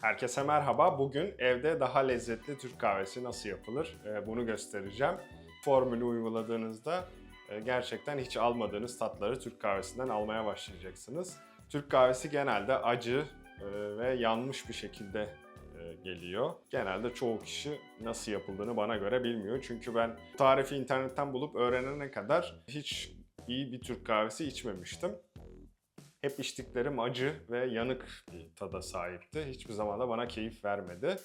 Herkese merhaba. Bugün evde daha lezzetli Türk kahvesi nasıl yapılır e, bunu göstereceğim. Formülü uyguladığınızda e, gerçekten hiç almadığınız tatları Türk kahvesinden almaya başlayacaksınız. Türk kahvesi genelde acı e, ve yanmış bir şekilde geliyor. Genelde çoğu kişi nasıl yapıldığını bana göre bilmiyor. Çünkü ben tarifi internetten bulup öğrenene kadar hiç iyi bir Türk kahvesi içmemiştim. Hep içtiklerim acı ve yanık bir tada sahipti. Hiçbir zaman da bana keyif vermedi.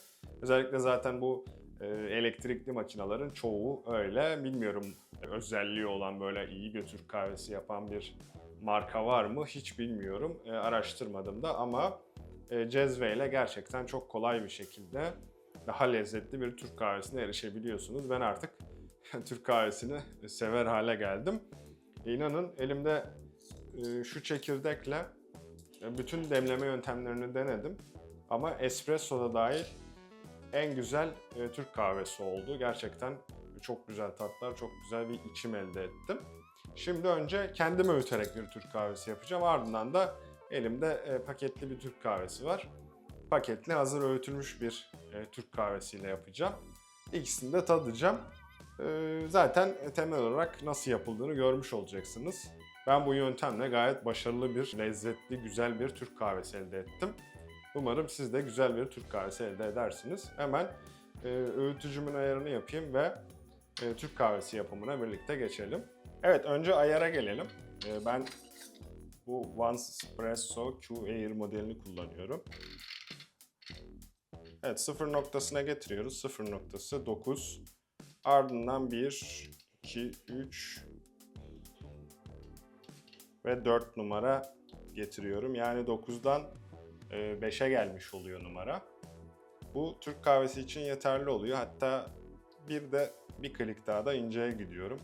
Özellikle zaten bu e, elektrikli makinelerin çoğu öyle. Bilmiyorum özelliği olan böyle iyi bir Türk kahvesi yapan bir marka var mı hiç bilmiyorum. E, araştırmadım da ama e, cezve ile gerçekten çok kolay bir şekilde daha lezzetli bir Türk kahvesine erişebiliyorsunuz. Ben artık Türk kahvesini sever hale geldim. İnanın elimde şu çekirdekle e, bütün demleme yöntemlerini denedim. Ama espresso da dahil en güzel e, Türk kahvesi oldu. Gerçekten çok güzel tatlar, çok güzel bir içim elde ettim. Şimdi önce kendim öğüterek bir Türk kahvesi yapacağım. Ardından da elimde e, paketli bir Türk kahvesi var. Paketli hazır öğütülmüş bir Türk kahvesiyle yapacağım. İkisini de tadacağım. E, zaten temel olarak nasıl yapıldığını görmüş olacaksınız. Ben bu yöntemle gayet başarılı bir, lezzetli, güzel bir Türk kahvesi elde ettim. Umarım siz de güzel bir Türk kahvesi elde edersiniz. Hemen e, öğütücümün ayarını yapayım ve e, Türk kahvesi yapımına birlikte geçelim. Evet, önce ayara gelelim. E, ben bu One Espresso Q Air modelini kullanıyorum. Evet, sıfır noktasına getiriyoruz. Sıfır noktası 9. Ardından 1, 2, 3, ve 4 numara getiriyorum. Yani 9'dan 5'e gelmiş oluyor numara. Bu Türk kahvesi için yeterli oluyor. Hatta bir de bir klik daha da inceye gidiyorum.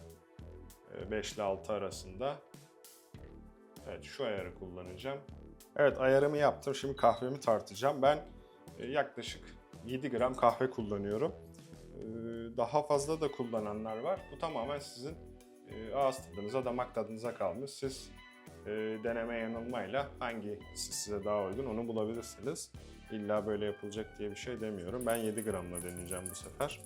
5 ile 6 arasında. Evet şu ayarı kullanacağım. Evet ayarımı yaptım. Şimdi kahvemi tartacağım. Ben e, yaklaşık 7 gram kahve kullanıyorum. E, Daha fazla da kullananlar var. Bu tamamen sizin e, ağız tadınıza, damak tadınıza kalmış. Siz deneme yanılmayla hangisi size daha uygun onu bulabilirsiniz. İlla böyle yapılacak diye bir şey demiyorum. Ben 7 gramla deneyeceğim bu sefer.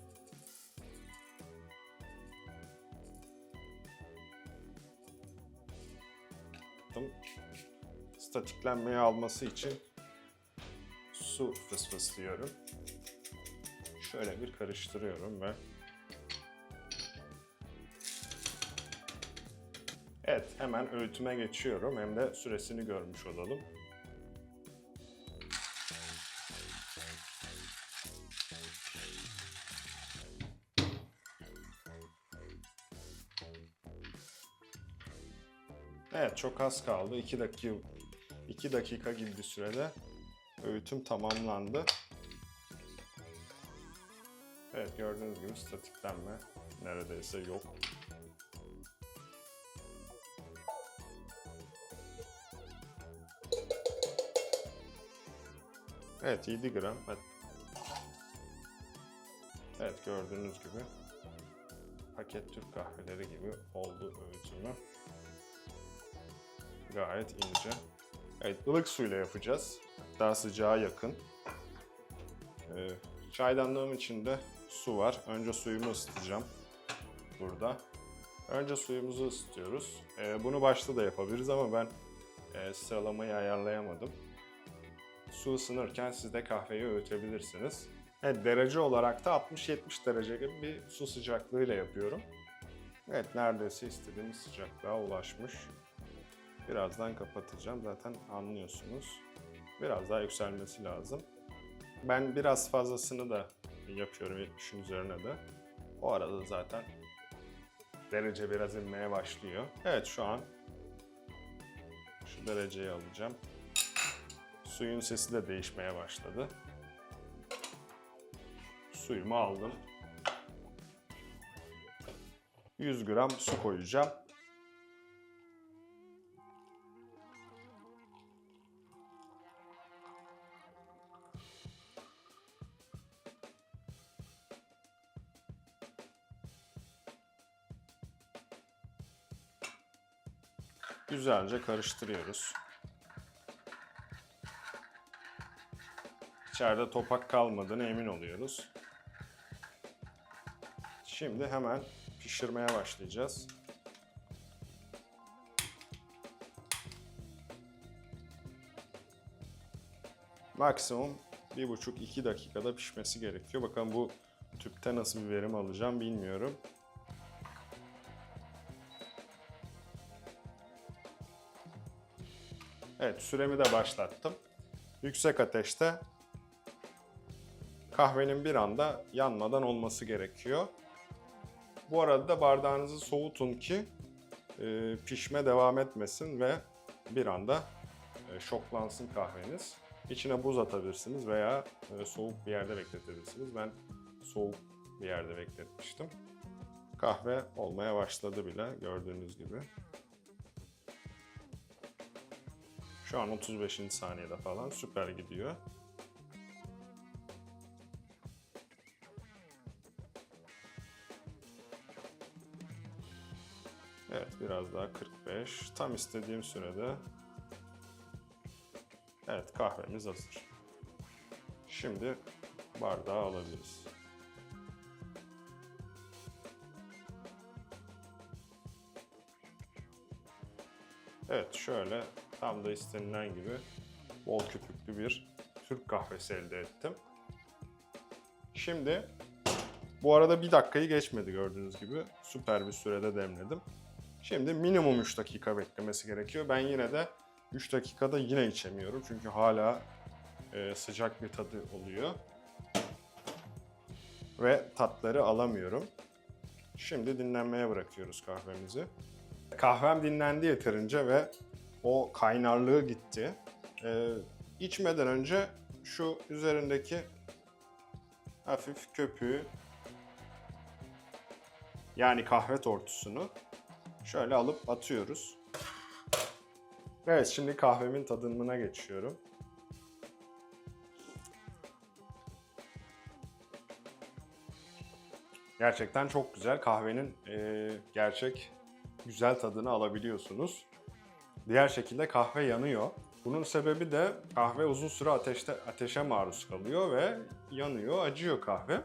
Statiklenmeyi alması için su fısfıslıyorum. Şöyle bir karıştırıyorum ve Evet, hemen öğütüme geçiyorum. Hem de süresini görmüş olalım. Evet, çok az kaldı. 2 dakika 2 dakika gibi bir sürede öğütüm tamamlandı. Evet, gördüğünüz gibi statiklenme neredeyse yok. Evet 7 gram. Evet. Gördüğünüz gibi paket Türk kahveleri gibi oldu öğütümü. Gayet ince. Evet ılık suyla yapacağız. Daha sıcağa yakın. Ee, çaydanlığım içinde su var. Önce suyumu ısıtacağım. Burada. Önce suyumuzu ısıtıyoruz. Ee, bunu başta da yapabiliriz ama ben e, sıralamayı ayarlayamadım. Su ısınırken siz de kahveyi öğütebilirsiniz. Evet, derece olarak da 60-70 derece gibi bir su sıcaklığıyla yapıyorum. Evet, neredeyse istediğimiz sıcaklığa ulaşmış. Birazdan kapatacağım. Zaten anlıyorsunuz. Biraz daha yükselmesi lazım. Ben biraz fazlasını da yapıyorum 70'in üzerine de. O arada zaten derece biraz inmeye başlıyor. Evet şu an şu dereceyi alacağım. Suyun sesi de değişmeye başladı. Suyumu aldım. 100 gram su koyacağım. Güzelce karıştırıyoruz. İçeride topak kalmadığını emin oluyoruz. Şimdi hemen pişirmeye başlayacağız. Maksimum 1,5-2 dakikada pişmesi gerekiyor. Bakalım bu tüpte nasıl bir verim alacağım bilmiyorum. Evet süremi de başlattım. Yüksek ateşte kahvenin bir anda yanmadan olması gerekiyor. Bu arada da bardağınızı soğutun ki e, pişme devam etmesin ve bir anda e, şoklansın kahveniz. İçine buz atabilirsiniz veya e, soğuk bir yerde bekletebilirsiniz. Ben soğuk bir yerde bekletmiştim. Kahve olmaya başladı bile gördüğünüz gibi. Şu an 35. saniyede falan süper gidiyor. Biraz daha 45. Tam istediğim sürede. Evet kahvemiz hazır. Şimdi bardağı alabiliriz. Evet şöyle tam da istenilen gibi bol köpüklü bir Türk kahvesi elde ettim. Şimdi bu arada bir dakikayı geçmedi gördüğünüz gibi. Süper bir sürede demledim. Şimdi minimum 3 dakika beklemesi gerekiyor. Ben yine de 3 dakikada yine içemiyorum. Çünkü hala e, sıcak bir tadı oluyor. Ve tatları alamıyorum. Şimdi dinlenmeye bırakıyoruz kahvemizi. Kahvem dinlendi yeterince ve o kaynarlığı gitti. Ee, içmeden önce şu üzerindeki hafif köpüğü yani kahve tortusunu şöyle alıp atıyoruz. Evet şimdi kahvemin tadımına geçiyorum. Gerçekten çok güzel. Kahvenin e, gerçek güzel tadını alabiliyorsunuz. Diğer şekilde kahve yanıyor. Bunun sebebi de kahve uzun süre ateşte ateşe maruz kalıyor ve yanıyor, acıyor kahve.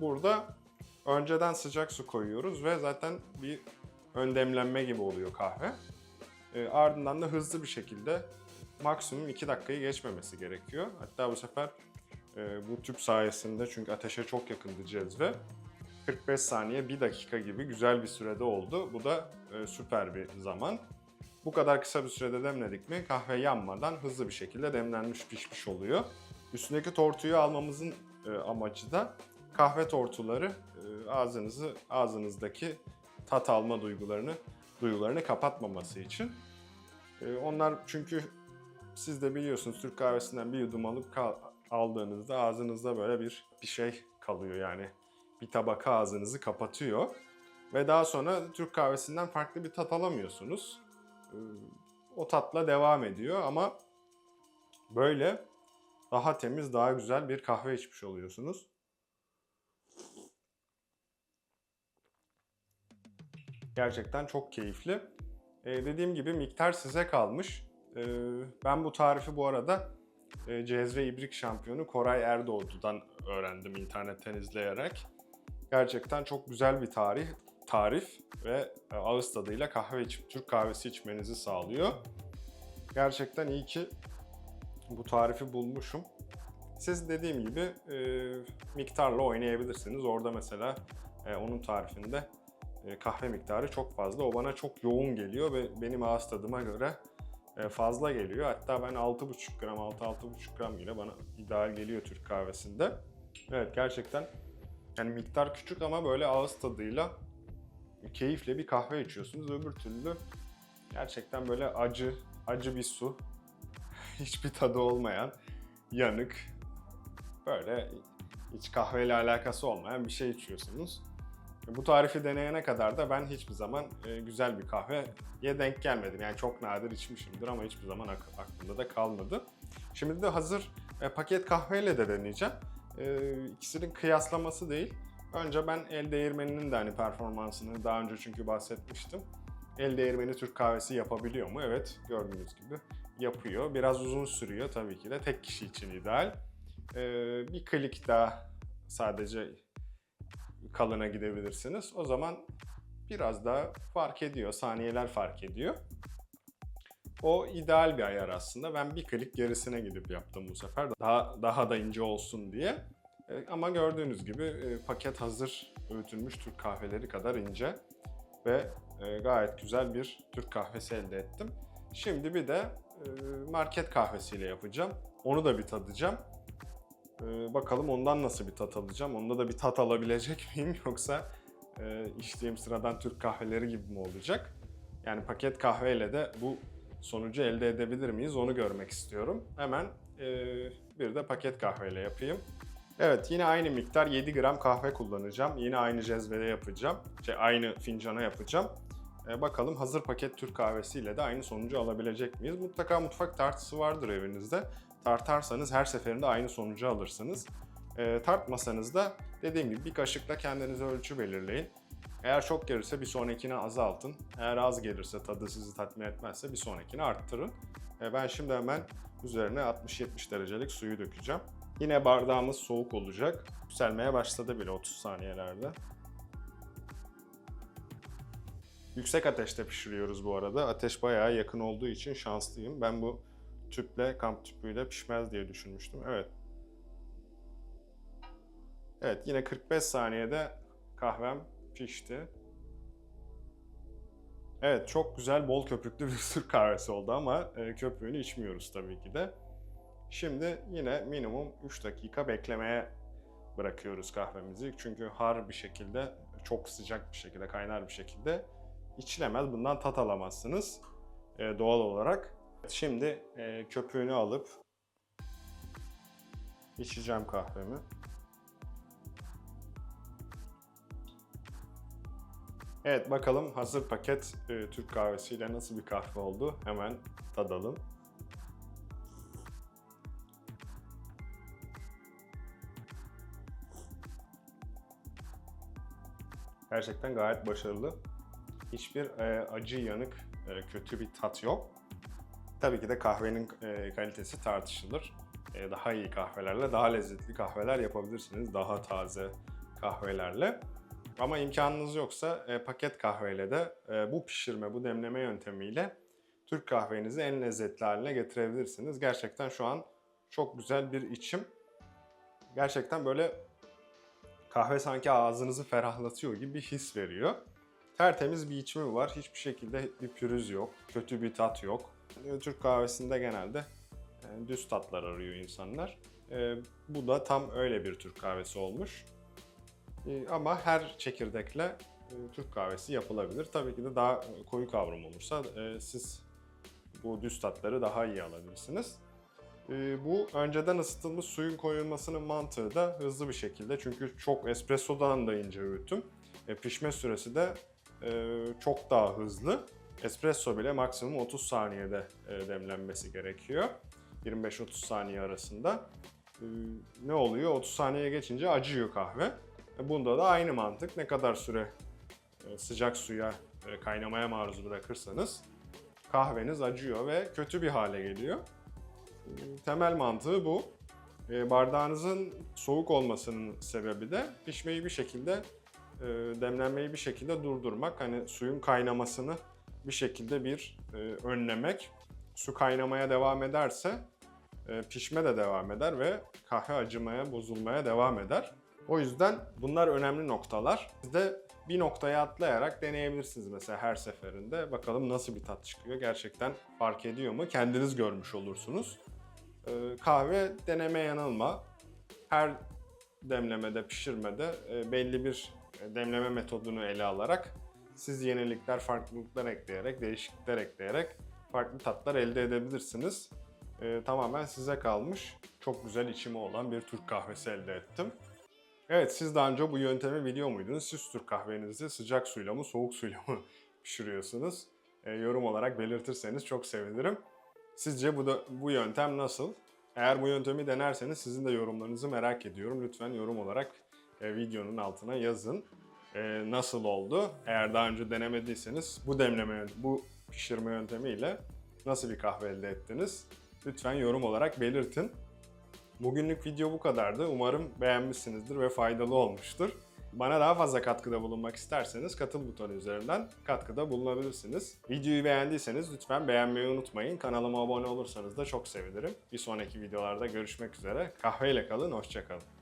Burada önceden sıcak su koyuyoruz ve zaten bir ön demlenme gibi oluyor kahve. E, ardından da hızlı bir şekilde maksimum 2 dakikayı geçmemesi gerekiyor. Hatta bu sefer e, bu tüp sayesinde çünkü ateşe çok yakındı cezve. 45 saniye 1 dakika gibi güzel bir sürede oldu. Bu da e, süper bir zaman. Bu kadar kısa bir sürede demledik mi kahve yanmadan hızlı bir şekilde demlenmiş pişmiş oluyor. Üstündeki tortuyu almamızın e, amacı da kahve tortuları e, ağzınızı ağzınızdaki tat alma duygularını duygularını kapatmaması için. E, onlar çünkü siz de biliyorsunuz Türk kahvesinden bir yudum alıp aldığınızda ağzınızda böyle bir bir şey kalıyor yani bir tabaka ağzınızı kapatıyor. Ve daha sonra Türk kahvesinden farklı bir tat alamıyorsunuz. Ee, O tatla devam ediyor ama böyle daha temiz, daha güzel bir kahve içmiş oluyorsunuz. Gerçekten çok keyifli. Ee, dediğim gibi miktar size kalmış. Ee, ben bu tarifi bu arada e, Cezve İbrik şampiyonu Koray Erdoğdu'dan öğrendim internetten izleyerek. Gerçekten çok güzel bir tarih, tarif ve e, ağız tadıyla kahve içip Türk kahvesi içmenizi sağlıyor. Gerçekten iyi ki bu tarifi bulmuşum. Siz dediğim gibi e, miktarla oynayabilirsiniz. Orada mesela e, onun tarifinde e, kahve miktarı çok fazla. O bana çok yoğun geliyor ve benim ağız tadıma göre e, fazla geliyor. Hatta ben 6,5 gram, 6-6,5 gram bile bana ideal geliyor Türk kahvesinde. Evet gerçekten yani miktar küçük ama böyle ağız tadıyla keyifle bir kahve içiyorsunuz. Öbür türlü gerçekten böyle acı, acı bir su. Hiçbir tadı olmayan, yanık, böyle hiç kahveyle alakası olmayan bir şey içiyorsunuz. Bu tarifi deneyene kadar da ben hiçbir zaman e, güzel bir kahveye denk gelmedim. Yani çok nadir içmişimdir ama hiçbir zaman ak- aklımda da kalmadı. Şimdi de hazır e, paket kahveyle de deneyeceğim. E, ikisinin kıyaslaması değil. Önce ben el değirmeninin de hani performansını daha önce çünkü bahsetmiştim. El değirmeni Türk kahvesi yapabiliyor mu? Evet gördüğünüz gibi yapıyor. Biraz uzun sürüyor tabii ki de tek kişi için ideal. bir klik daha sadece kalına gidebilirsiniz. O zaman biraz daha fark ediyor, saniyeler fark ediyor. O ideal bir ayar aslında. Ben bir klik gerisine gidip yaptım bu sefer. Daha daha da ince olsun diye. E, ama gördüğünüz gibi e, paket hazır öğütülmüş Türk kahveleri kadar ince ve e, gayet güzel bir Türk kahvesi elde ettim. Şimdi bir de market kahvesiyle yapacağım. Onu da bir tadacağım. E, bakalım ondan nasıl bir tat alacağım. Onda da bir tat alabilecek miyim yoksa e, içtiğim sıradan Türk kahveleri gibi mi olacak? Yani paket kahveyle de bu sonucu elde edebilir miyiz onu görmek istiyorum. Hemen e, bir de paket kahveyle yapayım. Evet yine aynı miktar 7 gram kahve kullanacağım. Yine aynı cezvede yapacağım. Şey, aynı fincana yapacağım. E, bakalım hazır paket Türk kahvesiyle de aynı sonucu alabilecek miyiz? Mutlaka mutfak tartısı vardır evinizde. Tartarsanız her seferinde aynı sonucu alırsınız. E, tartmasanız da dediğim gibi bir kaşıkla kendinize ölçü belirleyin. Eğer çok gelirse bir sonrakine azaltın. Eğer az gelirse tadı sizi tatmin etmezse bir sonrakini arttırın. E, ben şimdi hemen üzerine 60-70 derecelik suyu dökeceğim. Yine bardağımız soğuk olacak. Yükselmeye başladı bile 30 saniyelerde. Yüksek ateşte pişiriyoruz bu arada. Ateş bayağı yakın olduğu için şanslıyım. Ben bu tüple, kamp tüpüyle pişmez diye düşünmüştüm. Evet. Evet yine 45 saniyede kahvem pişti. Evet çok güzel bol köpüklü bir Türk kahvesi oldu ama e, köpüğünü içmiyoruz tabii ki de. Şimdi yine minimum 3 dakika beklemeye bırakıyoruz kahvemizi. Çünkü har bir şekilde, çok sıcak bir şekilde, kaynar bir şekilde içilemez. Bundan tat alamazsınız e, doğal olarak. Şimdi e, köpüğünü alıp içeceğim kahvemi. Evet bakalım hazır paket e, Türk kahvesiyle nasıl bir kahve oldu? Hemen tadalım. Gerçekten gayet başarılı. Hiçbir e, acı yanık, e, kötü bir tat yok. Tabii ki de kahvenin e, kalitesi tartışılır. E, daha iyi kahvelerle, daha lezzetli kahveler yapabilirsiniz. Daha taze kahvelerle. Ama imkanınız yoksa e, paket kahveyle de bu pişirme, bu demleme yöntemiyle Türk kahvenizi en lezzetli haline getirebilirsiniz. Gerçekten şu an çok güzel bir içim. Gerçekten böyle kahve sanki ağzınızı ferahlatıyor gibi bir his veriyor. Tertemiz bir içimi var. Hiçbir şekilde bir pürüz yok. Kötü bir tat yok. E, Türk kahvesinde genelde e, düz tatlar arıyor insanlar. E, bu da tam öyle bir Türk kahvesi olmuş. E, Ama her çekirdekle Türk kahvesi yapılabilir. Tabii ki de daha koyu kavram olursa siz bu düz tatları daha iyi alabilirsiniz. Bu önceden ısıtılmış suyun koyulmasının mantığı da hızlı bir şekilde çünkü çok espressodan da ince öğütüm. Pişme süresi de çok daha hızlı. Espresso bile maksimum 30 saniyede e, demlenmesi gerekiyor. 25-30 saniye arasında. E, Ne oluyor? 30 saniye geçince acıyor kahve. E, Bunda da aynı mantık. Ne kadar süre e, sıcak suya kaynamaya maruz bırakırsanız kahveniz acıyor ve kötü bir hale geliyor. E, Temel mantığı bu. Bardağınızın soğuk olmasının sebebi de pişmeyi bir şekilde, e, demlenmeyi bir şekilde durdurmak. Hani suyun kaynamasını bir şekilde bir e, önlemek. Su kaynamaya devam ederse e, pişme de devam eder ve kahve acımaya, bozulmaya devam eder. O yüzden bunlar önemli noktalar. Siz de bir noktaya atlayarak deneyebilirsiniz mesela her seferinde. Bakalım nasıl bir tat çıkıyor, gerçekten fark ediyor mu? Kendiniz görmüş olursunuz. Ee, kahve deneme yanılma. Her demlemede, pişirmede e, belli bir e, demleme metodunu ele alarak siz yenilikler, farklılıklar ekleyerek, değişiklikler ekleyerek farklı tatlar elde edebilirsiniz. Ee, tamamen size kalmış. Çok güzel içimi olan bir Türk kahvesi elde ettim. Evet siz daha önce bu yöntemi biliyor muydunuz? Siz Türk kahvenizi sıcak suyla mı soğuk suyla mı pişiriyorsunuz? E, yorum olarak belirtirseniz çok sevinirim. Sizce bu da bu yöntem nasıl? Eğer bu yöntemi denerseniz sizin de yorumlarınızı merak ediyorum. Lütfen yorum olarak e, videonun altına yazın. E, nasıl oldu? Eğer daha önce denemediyseniz bu demleme, bu pişirme yöntemiyle nasıl bir kahve elde ettiniz? Lütfen yorum olarak belirtin. Bugünlük video bu kadardı. Umarım beğenmişsinizdir ve faydalı olmuştur. Bana daha fazla katkıda bulunmak isterseniz katıl butonu üzerinden katkıda bulunabilirsiniz. Videoyu beğendiyseniz lütfen beğenmeyi unutmayın. Kanalıma abone olursanız da çok sevinirim. Bir sonraki videolarda görüşmek üzere. Kahveyle kalın, hoşçakalın.